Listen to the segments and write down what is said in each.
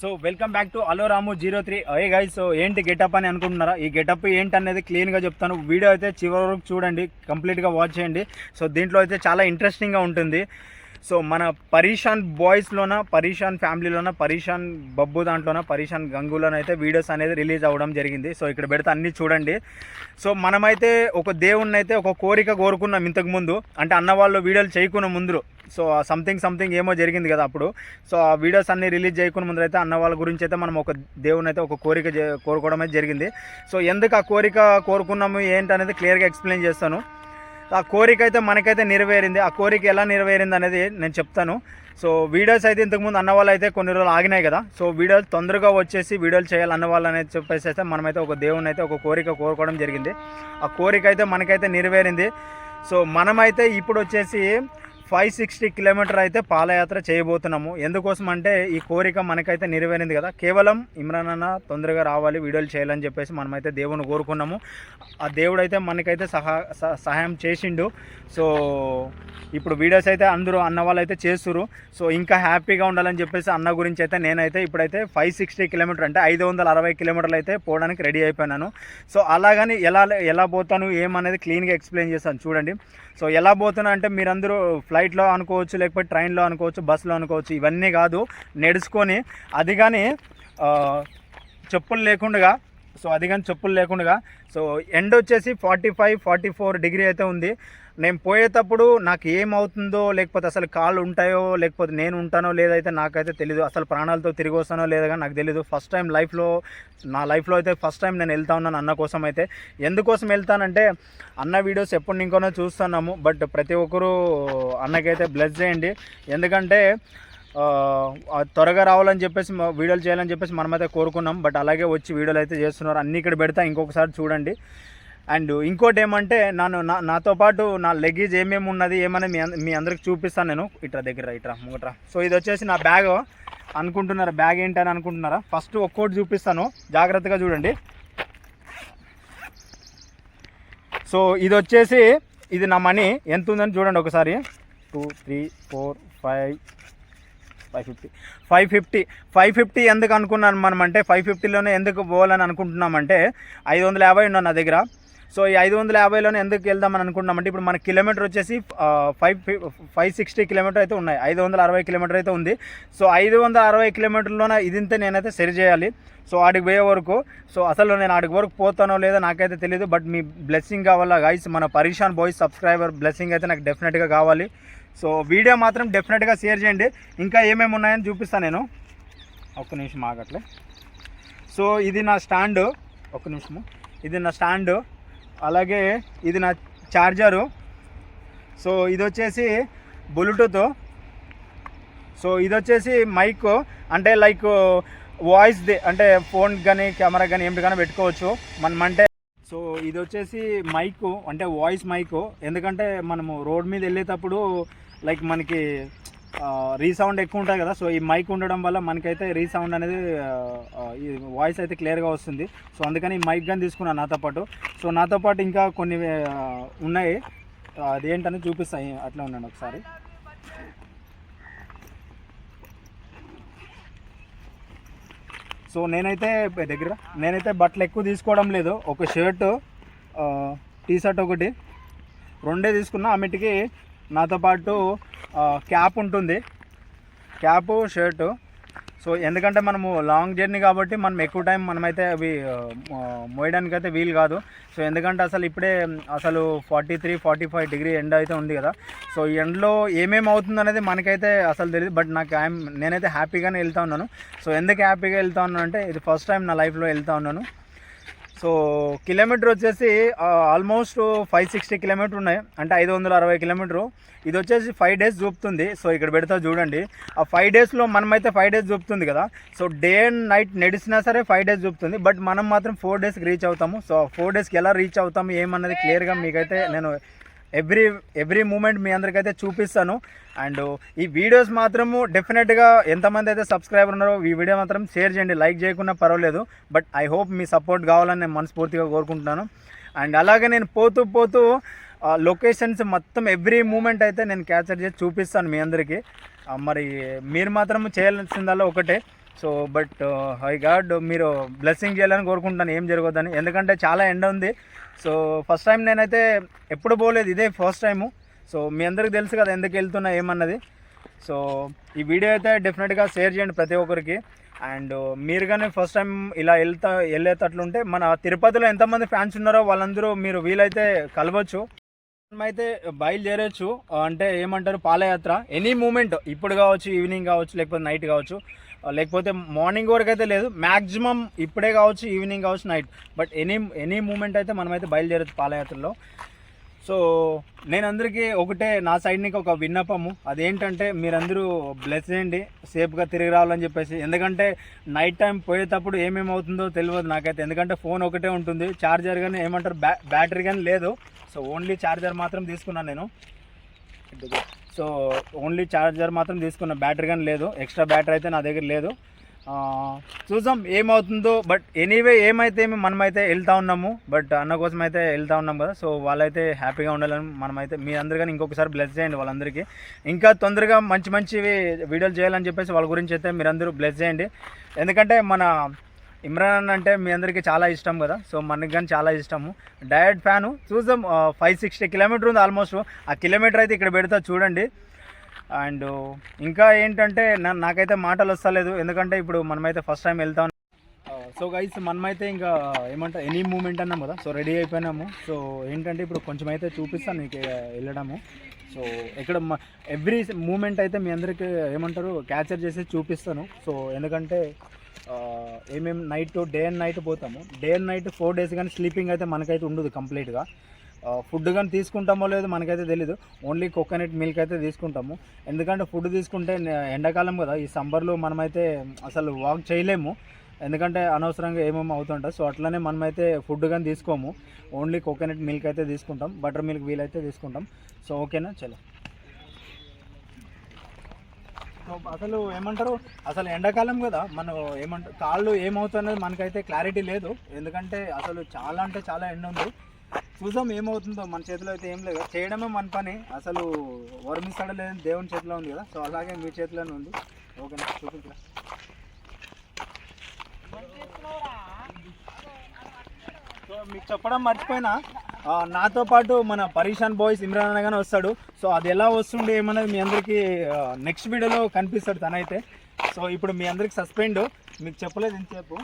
So welcome back to అలో Ramu zero three. అయ్యే guys so ఏంటి గెటప్ అని అనుకుంటున్నారా? ఈ గెటప్ ఏంటి అనేది క్లీన్గా చెప్తాను. వీడియో అయితే చివరి వరకు చూడండి కంప్లీట్గా వాచ్ చేయండి. సో దీంట్లో అయితే చాలా ఇంట్రెస్టింగ్గా ఉంటుంది. సో మన పరీషాన్ బాయ్స్లోన పరీషాన్ ఫ్యామిలీలోన పరీషాన్ బబ్బు దాంట్లోన పరీషాన్ గంగులోన అయితే వీడియోస్ అనేది రిలీజ్ అవ్వడం జరిగింది. సో ఇక్కడ పెడితే అన్నీ చూడండి. సో మనమైతే ఒక దేవుణ్ణి అయితే ఒక కోరిక కోరుకున్నాం ఇంతకు ముందు. అంటే అన్న వాళ్ళు వీడియోలు చేయకున్న ముందు. సో సంథింగ్ సంథింగ్ ఏమో జరిగింది కదా అప్పుడు. సో ఆ వీడియోస్ అన్ని రిలీజ్ చేయకుండా ముందు అయితే అన్న వాళ్ళ గురించి అయితే మనం ఒక దేవుని అయితే ఒక కోరిక కోరుకోవడం అయితే జరిగింది. సో ఎందుకు ఆ కోరిక కోరుకున్నాము ఏంటనేది క్లియర్గా ఎక్స్ప్లెయిన్ చేస్తాను. ఆ కోరిక అయితే మనకైతే నెరవేరింది. ఆ కోరిక ఎలా నెరవేరింది అనేది నేను చెప్తాను. సో వీడియోస్ అయితే ఇంతకుముందు అన్న వాళ్ళు అయితే కొన్ని రోజులు ఆగినాయి కదా. సో వీడియోలు తొందరగా వచ్చేసి వీడియోలు చేయాలి అన్న వాళ్ళు అనేది చెప్పేసి అయితే మనమైతే ఒక దేవుని అయితే ఒక కోరిక కోరుకోవడం జరిగింది. ఆ కోరిక అయితే మనకైతే నెరవేరింది. సో మనమైతే ఇప్పుడు వచ్చేసి ఫైవ్ సిక్స్టీ కిలోమీటర్ అయితే పాలయాత్ర చేయబోతున్నాము. ఎందుకోసం అంటే ఈ కోరిక మనకైతే నెరవేరింది కదా. కేవలం ఇమ్రాన్ అన్న తొందరగా రావాలి వీడియోలు చేయాలని చెప్పేసి మనమైతే దేవుని కోరుకున్నాము. ఆ దేవుడు అయితే మనకైతే సహా స- సహాయం చేసిండు. సో ఇప్పుడు వీడియోస్ అయితే అందరూ అన్న వాళ్ళు అయితే చేస్తురు సో ఇంకా హ్యాపీగా ఉండాలని చెప్పేసి అన్న గురించి అయితే నేనైతే ఇప్పుడైతే ఫైవ్ సిక్స్టీ కిలోమీటర్ అంటే ఐదు వందల అరవై కిలోమీటర్లు అయితే పోవడానికి రెడీ అయిపోయినాను. సో అలాగని ఎలా ఎలా పోతాను ఏమనేది క్లీన్గా ఎక్స్ప్లెయిన్ చేస్తాను చూడండి. సో ఎలా పోతున్నా అంటే మీరందరూ ఫ్లైట్లో అనుకోవచ్చు లేకపోతే ట్రైన్లో అనుకోవచ్చు బస్సులో అనుకోవచ్చు ఇవన్నీ కాదు. నడుచుకొని అది కానీ చెప్పులు లేకుండా సో అది కానీ చెప్పులు లేకుండా సో ఎండ్ వచ్చేసి forty five forty four degree అయితే ఉంది. నేను పోయేటప్పుడు నాకు ఏమవుతుందో లేకపోతే అసలు కాళ్ళు ఉంటాయో లేకపోతే నేను ఉంటానో లేదైతే నాకైతే తెలియదు అసలు ప్రాణాలతో తిరిగి వస్తానో లేదో కానీ నాకు తెలియదు ఫస్ట్ టైం లైఫ్లో నా లైఫ్లో అయితే ఫస్ట్ టైం నేను వెళ్తా ఉన్నాను అన్న కోసం అయితే. ఎందుకోసం వెళ్తానంటే అన్న వీడియోస్ ఎప్పుడు ఇంకోనో చూస్తున్నాము బట్ ప్రతి ఒక్కరూ అన్నకైతే బ్లెస్ చేయండి. ఎందుకంటే త్వరగా రావాలని చెప్పేసి వీడియోలు చేయాలని చెప్పేసి మనమైతే కోరుకున్నాం బట్ అలాగే వచ్చి వీడియోలు అయితే చేస్తున్నారు. అన్ని ఇక్కడ పెడతా ఇంకొకసారి చూడండి. అండ్ ఇంకోటి ఏమంటే నన్ను నా నాతో పాటు నా లగేజ్ ఏమేమి ఉన్నది ఏమని మీ అంద- మీ అందరికి చూపిస్తాను నేను. ఇట్రా దగ్గర ఇట్రా ముంగట్రా సో ఇది వచ్చేసి నా బ్యాగ్. అనుకుంటున్నారా? బ్యాగ్ ఏంటని అనుకుంటున్నారా? ఫస్ట్ ఒక్కోటి చూపిస్తాను. జాగ్రత్తగా చూడండి. సో ఇది వచ్చేసి ఇది నా మనీ. ఎంత ఉందని చూడండి ఒకసారి. Two three four five five fifty. Five fifty. Five fifty ఎందుకు అనుకున్నాను మనం అంటే ఫైవ్ ఫిఫ్టీలోనే ఎందుకు పోవాలని అనుకుంటున్నామంటే ఐదు వందల యాభై ఉన్నాను నా దగ్గర. సో ఈ ఐదు వందల యాభైలోనే ఎందుకు వెళ్దామని అనుకుంటున్నామంటే ఇప్పుడు మన కిలోమీటర్ వచ్చేసి ఫైవ్ ఫైవ్ సిక్స్టీ కిలోమీటర్ అయితే ఉన్నాయి. ఐదు వందల అరవై కిలోమీటర్ అయితే ఉంది. సో ఐదు వందల అరవై కిలోమీటర్లోన ఇదింతే నేనైతే సరి చేయాలి. సో ఆడికి పోయే వరకు సో అసలు నేను ఆడికి వరకు పోతానో లేదో నాకైతే తెలియదు బట్ మీ బ్లెస్సింగ్ కావాలా గైస్ మన పరీక్షాన్ బాయ్స్ సబ్స్క్రైబర్ బ్లెస్సింగ్ అయితే నాకు డెఫినెట్గా కావాలి. సో వీడియో మాత్రం డెఫినెట్గా షేర్ చేయండి. ఇంకా ఏమేమి ఉన్నాయని చూపిస్తాను నేను. ఒక్క నిమిషం ఆగట్లే. సో ఇది నా స్టాండ్. ఒక్క నిమిషము. ఇది నా స్టాండ్. అలాగే ఇది నా ఛార్జరు సో ఇది వచ్చేసి బ్లూటూత్. సో ఇది వచ్చేసి మైక్. అంటే లైక్ వాయిస్ అంటే ఫోన్ కానీ కెమెరా కానీ ఏమిటి కానీ పెట్టుకోవచ్చు. మనం అంటే సో ఇది వచ్చేసి మైక్ అంటే వాయిస్ మైక్. ఎందుకంటే మనము రోడ్ మీద వెళ్ళేటప్పుడు లైక్ మనకి రీసౌండ్ ఎక్కువ ఉంటుంది కదా. సో ఈ మైక్ ఉండడం వల్ల మనకైతే రీసౌండ్ అనేది ఈ వాయిస్ అయితే క్లియర్గా వస్తుంది. సో అందుకని ఈ మైక్ కానీ తీసుకున్నాను నాతో పాటు. సో నాతో పాటు ఇంకా కొన్ని ఉన్నాయి. ఆ, అదేంటని చూపిస్తాయి అట్లా ఉన్నాను ఒకసారి. సో నేనైతే దగ్గర నేనైతే బట్టలు ఎక్కువ తీసుకోవడం లేదు. ఒక షర్ట్ టీ షర్ట్ ఒకటి. రెండే తీసుకున్నా. ఆమెటికి నాతో పాటు క్యాప్ ఉంటుంది. క్యాప్ షర్టు సో ఎందుకంటే మనము లాంగ్ జర్నీ కాబట్టి మనం ఎక్కువ టైం మనమైతే అవి మోయడానికి అయితే వీలు కాదు. సో ఎందుకంటే అసలు ఇప్పుడే అసలు forty three forty five degree ఎండ అయితే ఉంది కదా. సో ఈ ఎండలో ఏమేమి అవుతుంది అనేది మనకైతే అసలు తెలియదు బట్ నాకు ఐఎమ్ నేనైతే హ్యాపీగానే వెళ్తా ఉన్నాను. సో ఎందుకు హ్యాపీగా వెళ్తా ఉన్నాను అంటే ఇది ఫస్ట్ టైం నా లైఫ్లో వెళ్తా ఉన్నాను. సో కిలోమీటర్ వచ్చేసి ఆల్మోస్ట్ ఫైవ్ సిక్స్టీ కిలోమీటర్ ఉన్నాయి. అంటే ఐదు వందల అరవై కిలోమీటరు. ఇది వచ్చేసి ఫైవ్ డేస్ చూపుతుంది. సో ఇక్కడ పెడతా చూడండి. ఆ ఫైవ్ డేస్లో మనమైతే ఫైవ్ డేస్ చూపుతుంది కదా. సో డే అండ్ నైట్ నడిచినా సరే ఫైవ్ డేస్ చూపుతుంది. బట్ మనం మాత్రం ఫోర్ డేస్కి రీచ్ అవుతాము. సో ఫోర్ డేస్కి ఎలా రీచ్ అవుతాము ఏమన్నది క్లియర్గా మీకైతే నేను ఎవ్రీ ఎవ్రీ మూమెంట్ మీ అందరికైతే చూపిస్తాను. అండ్ ఈ వీడియోస్ మాత్రము డెఫినెట్గా ఎంతమంది అయితే సబ్స్క్రైబర్ ఉన్నారో ఈ వీడియో మాత్రం షేర్ చేయండి. లైక్ చేయకుండా పర్వాలేదు. బట్ ఐ హోప్ మీ సపోర్ట్ కావాలని నేను మనస్ఫూర్తిగా కోరుకుంటున్నాను. అండ్ అలాగే నేను పోతూ పోతూ లొకేషన్స్ మొత్తం ఎవ్రీ మూమెంట్ అయితే నేను క్యాప్చర్ చేసి చూపిస్తాను మీ అందరికీ. మరి మీరు మాత్రం చేయాల్సిందల్లా ఒకటే. సో బట్ ఐ గాడ్ మీరు బ్లెస్సింగ్ చేయాలని కోరుకుంటాను ఏం జరగదని ఎందుకంటే చాలా ఎండ ఉంది. సో ఫస్ట్ టైం నేనైతే ఎప్పుడు పోలేదు. ఇదే ఫస్ట్ టైము. సో మీ అందరికి తెలుసు కదా ఎందుకు వెళ్తున్నా ఏమన్నది. సో ఈ వీడియో అయితే డెఫినెట్గా షేర్ చేయండి ప్రతి ఒక్కరికి. అండ్ మీరు కానీ ఫస్ట్ టైం ఇలా వెళ్తా వెళ్ళేటట్లుంటే మన తిరుపతిలో ఎంతమంది ఫ్యాన్స్ ఉన్నారో వాళ్ళందరూ మీరు వీలైతే కలవచ్చు. అయితే బయలుదేరచ్చు. అంటే ఏమంటారు పాలయాత్ర ఎనీ మూమెంట్. ఇప్పుడు కావచ్చు ఈవినింగ్ కావచ్చు లేకపోతే నైట్ కావచ్చు. లేకపోతే మార్నింగ్ వరకు అయితే లేదు. మ్యాక్సిమం ఇప్పుడే కావచ్చు ఈవినింగ్ కావచ్చు night but any any moment అయితే మనమైతే బయలుదేరచ్చు పాలయాత్రలో సో నేను అందరికీ ఒకటే నా సైడ్ నుంచి ఒక విన్నపము. అదేంటంటే మీరందరూ బ్లెస్ చేయండి. సేఫ్గా తిరిగి రావాలని చెప్పేసి. ఎందుకంటే నైట్ టైం పోయేటప్పుడు ఏమేమి అవుతుందో తెలియదు నాకైతే. ఎందుకంటే ఫోన్ ఒకటే ఉంటుంది. ఛార్జర్ కానీ ఏమంటారు బ్యా బ్యాటరీ కానీ లేదు. సో ఓన్లీ ఛార్జర్ మాత్రం తీసుకున్నాను నేను. సో ఓన్లీ ఛార్జర్ మాత్రం తీసుకున్న బ్యాటరీ కానీ లేదు. ఎక్స్ట్రా బ్యాటరీ అయితే నా దగ్గర లేదు. చూద్దాం ఏమవుతుందో బట్ ఎనీవే ఏమైతే మనమైతే వెళ్తా ఉన్నాము బట్ అన్న కోసం అయితే వెళ్తా ఉన్నాం కదా. సో వాళ్ళైతే హ్యాపీగా ఉండాలని మనమైతే మీ అందరు కానీ ఇంకొకసారి బ్లెస్ చేయండి వాళ్ళందరికీ. ఇంకా తొందరగా మంచి మంచివి వీడియోలు చేయాలని చెప్పేసి వాళ్ళ గురించి అయితే మీరందరూ బ్లెస్ చేయండి. ఎందుకంటే మన ఇమ్రాన్ అన్న అంటే మీ అందరికీ చాలా ఇష్టం కదా సో మనకి కానీ చాలా ఇష్టము. డైరెక్ట్ ఫ్యాను చూద్దాం ఫైవ్ సిక్స్టీ కిలోమీటర్ ఉంది ఆల్మోస్ట్ ఆ కిలోమీటర్ అయితే ఇక్కడ పెడతా చూడండి. అండ్ ఇంకా ఏంటంటే నాకైతే మాటలు వస్తలేదు. ఎందుకంటే ఇప్పుడు మనమైతే ఫస్ట్ టైం వెళ్తా సో గైస్ మనమైతే ఇంకా ఏమంటా ఎనీ మూమెంట్ అన్నాం కదా సో రెడీ అయిపోయినాము. సో ఏంటంటే ఇప్పుడు కొంచెం అయితే చూపిస్తాను మీకు వెళ్ళడము. సో ఇక్కడ ఎవ్రీ మూమెంట్ అయితే మీ అందరికీ ఏమంటారు క్యాప్చర్ చేసి చూపిస్తాను. సో ఎందుకంటే ఏమేమి నైట్ డే అండ్ నైట్ పోతాము. Day and night four days కానీ స్లీపింగ్ అయితే మనకైతే ఉండదు కంప్లీట్గా ఫుడ్ కానీ తీసుకుంటామో లేదో మనకైతే తెలీదు. ఓన్లీ కోకోనట్ మిల్క్ అయితే తీసుకుంటాము. ఎందుకంటే ఫుడ్ తీసుకుంటే ఎండాకాలం కదా ఈ సమ్మర్లో మనమైతే అసలు వాక్ చేయలేము. ఎందుకంటే అనవసరంగా ఏమేమి అవుతుంటుంది సో అట్లనే మనమైతే ఫుడ్ కానీ తీసుకోము. ఓన్లీ కోకోనట్ మిల్క్ అయితే తీసుకుంటాం. బటర్ మిల్క్ వీలైతే తీసుకుంటాం. సో ఓకేనా చలో సో అసలు ఏమంటారు అసలు ఎండాకాలం కదా మనం ఏమంటారు కాళ్ళు ఏమవుతున్నది మనకైతే క్లారిటీ లేదు. ఎందుకంటే అసలు చాలా అంటే చాలా ఎండ ఉంది. చూసాం ఏమవుతుందో మన చేతిలో అయితే ఏం లేదు చేయడమే మన పని. అసలు వర్మిస్తాడో లేదని దేవుని చేతిలో ఉంది కదా. సో అలాగే మీ చేతిలోనే ఉంది. ఓకేనా? చూపించరా? సో మీకు చెప్పడం మర్చిపోయినా? నాతో పాటు మన పరీషాన్ బాయ్స్ ఇమ్రాన్ అన్న వస్తాడు. సో అది ఎలా వస్తుండే ఏమన్నది మీ అందరికీ నెక్స్ట్ వీడియోలో కనిపిస్తాడు తనైతే. సో ఇప్పుడు మీ అందరికి సస్పెండ్ మీకు చెప్పలేదు ఇంతసేపు.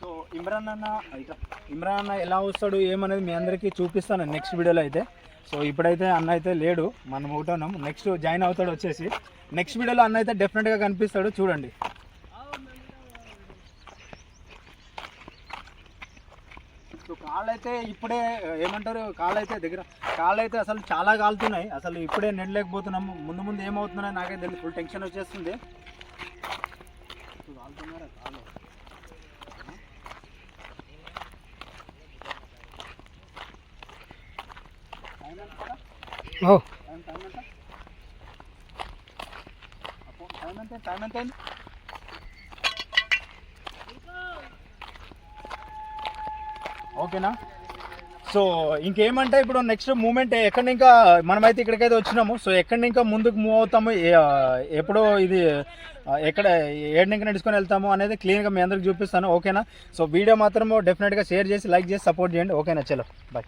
సో ఇమ్రాన్ అన్న ఇమ్రాన్ అన్న ఎలా వస్తాడు ఏమనేది మీ అందరికీ చూపిస్తాను నెక్స్ట్ వీడియోలో అయితే. సో ఇప్పుడైతే అన్న అయితే లేడు మనం ఒకటే నెక్స్ట్ జాయిన్ అవుతాడు వచ్చేసి. నెక్స్ట్ వీడియోలో అన్న అయితే డెఫినెట్గా కనిపిస్తాడు చూడండి. సో కాళ్ళు అయితే ఇప్పుడే ఏమంటారు కాళ్ళు అయితే దగ్గర కాళ్ళు అయితే అసలు చాలా కాలుతున్నాయి. అసలు ఇప్పుడే నెడలేకపోతున్నాము. ముందు ముందు ఏమవుతున్నాయో నాకే తెలియదు ఫుల్ టెన్షన్ వచ్చేస్తుంది. కాలుతున్నారా? కాళ్ళు టైం ఎంత? టైం ఎంత అప్పో, టైం ఎంత టైం ఎంత అయింది ఓకేనా? సో ఇంకేమంటే ఇప్పుడు నెక్స్ట్ మూమెంట్ ఎక్కడి ఇంకా మనమైతే ఇక్కడికైతే వచ్చినాము. సో ఎక్కడి ఇంకా ముందుకు మూవ్ అవుతాము ఎప్పుడో ఇది ఎక్కడ ఏడు నడుచుకొని వెళ్తాము అనేది క్లీన్గా మీ అందరికి చూపిస్తాను. ఓకేనా? సో వీడియో మాత్రం డెఫినెట్గా షేర్ చేసి లైక్ చేసి సపోర్ట్ చేయండి. ఓకేనా చలో? బాయ్